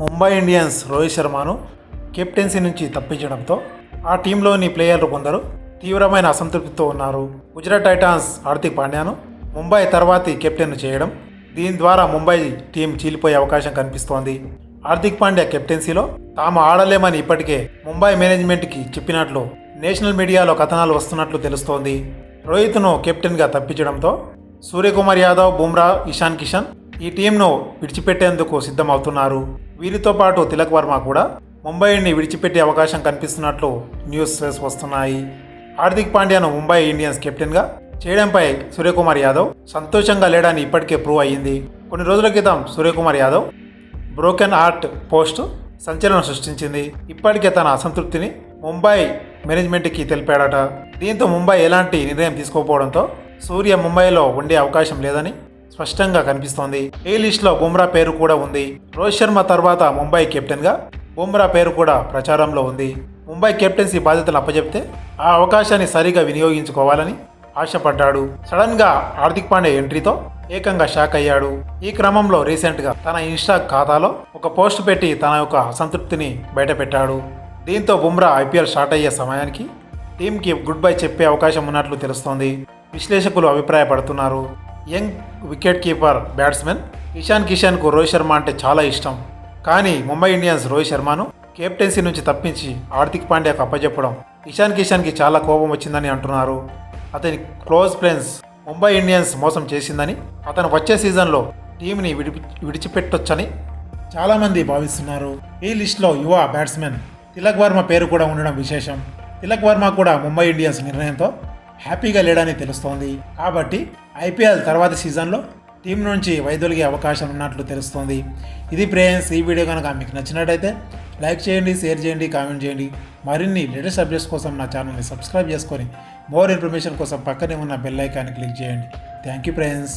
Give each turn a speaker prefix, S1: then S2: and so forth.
S1: Mumbai Indians Rohit శర్మను captaincy నుంచి తప్పించడంతో ఆ టీంలోని ప్లేయర్లు కొందరు తీవ్రమైన అసంతృప్తితో ఉన్నారు. గుజరాత్ టైటాన్స్ హార్దిక్ పాండ్యాను ముంబై తర్వాతి కెప్టెన్ చేయడం దీని ద్వారా ముంబై టీం చీలిపోయే అవకాశం కనిపిస్తోంది. హార్దిక్ పాండ్యా కెప్టెన్సీలో తాము ఆడలేమని ఇప్పటికే ముంబై మేనేజ్మెంట్కి చెప్పినట్లు నేషనల్ మీడియాలో కథనాలు వస్తున్నట్లు తెలుస్తోంది. రోహిత్ను కెప్టెన్గా తప్పించడంతో సూర్యకుమార్ యాదవ్ బుమ్రా ఇషాన్ కిషన్ ఈ టీంను విడిచిపెట్టేందుకు సిద్ధమవుతున్నారు. వీరితో పాటు తిలక్ వర్మ కూడా ముంబైని విడిచిపెట్టే అవకాశం కనిపిస్తున్నట్లు న్యూస్ వస్తున్నాయి. హార్దిక్ పాండ్యాను ముంబై ఇండియన్స్ కెప్టెన్గా చేయడంపై సూర్యకుమార్ యాదవ్ సంతోషంగా లేడని ఇప్పటికే ప్రూవ్ అయ్యింది. కొన్ని రోజుల క్రితం Suryakumar Yadav broken heart post సంచలనం సృష్టించింది. ఇప్పటికే తన అసంతృప్తిని ముంబై మేనేజ్మెంట్కి తెలిపాడట. దీంతో ముంబై ఎలాంటి నిర్ణయం తీసుకోకపోవడంతో సూర్య ముంబైలో ఉండే అవకాశం లేదని స్పష్టంగా కనిపిస్తోంది. ఏ లిస్టులో బుమ్రా పేరు కూడా ఉంది. రోహిత్ శర్మ తర్వాత ముంబై కెప్టెన్గా బుమ్రా పేరు కూడా ప్రచారంలో ఉంది. ముంబై కెప్టెన్సీ బాధ్యతలు అప్పచెప్తే ఆ అవకాశాన్ని సరిగా వినియోగించుకోవాలని ఆశపడ్డాడు. సడన్గా హార్దిక్ పాండే ఎంట్రీతో ఏకంగా షాక్ అయ్యాడు. ఈ క్రమంలో రీసెంట్గా తన ఇన్స్టా ఖాతాలో ఒక పోస్ట్ పెట్టి తన యొక్క అసంతృప్తిని బయటపెట్టాడు. దీంతో బుమ్రా ఐపీఎల్ స్టార్ట్ అయ్యే సమయానికి టీంకి గుడ్ బై చెప్పే అవకాశం ఉన్నట్లు తెలుస్తోంది. విశ్లేషకులు అభిప్రాయపడుతున్నారు. Young wicket keeper batsmen Ishan కిషన్కు Rohit Sharma అంటే చాలా ఇష్టం. కానీ ముంబై ఇండియన్స్ రోహిత్ శర్మను కెప్టెన్సీ నుంచి తప్పించి హార్దిక్ పాండ్యాకు అప్పచెప్పడం ఇషాన్ కిషన్కి చాలా కోపం వచ్చిందని అంటున్నారు. అతని క్లోజ్ ఫ్రెండ్స్ ముంబై ఇండియన్స్ మోసం చేసిందని అతను వచ్చే సీజన్లో టీంని విడిపి విడిచిపెట్టొచ్చని చాలామంది భావిస్తున్నారు. ఈ లిస్టులో యువ బ్యాట్స్మెన్ తిలక్ వర్మ పేరు కూడా ఉండడం విశేషం. తిలక్ వర్మ కూడా ముంబై ఇండియన్స్ నిర్ణయంతో హ్యాపీగా లేడని తెలుస్తోంది. కాబట్టి ఐపీఎల్ తర్వాతి సీజన్లో టీం నుంచి వైదొలిగే అవకాశం ఉన్నట్లు తెలుస్తోంది. ఇది ప్రేయన్స్ ఈ వీడియో కనుక మీకు నచ్చినట్టయితే లైక్ చేయండి షేర్ చేయండి కామెంట్ చేయండి. మరిన్ని లేటెస్ట్ అప్డేట్స్ కోసం నా ఛానల్ని సబ్స్క్రైబ్ చేసుకొని మోర్ ఇన్ఫర్మేషన్ కోసం పక్కనే ఉన్న బెల్ ఐకాన్ని క్లిక్ చేయండి. Thank you ప్రేయన్స్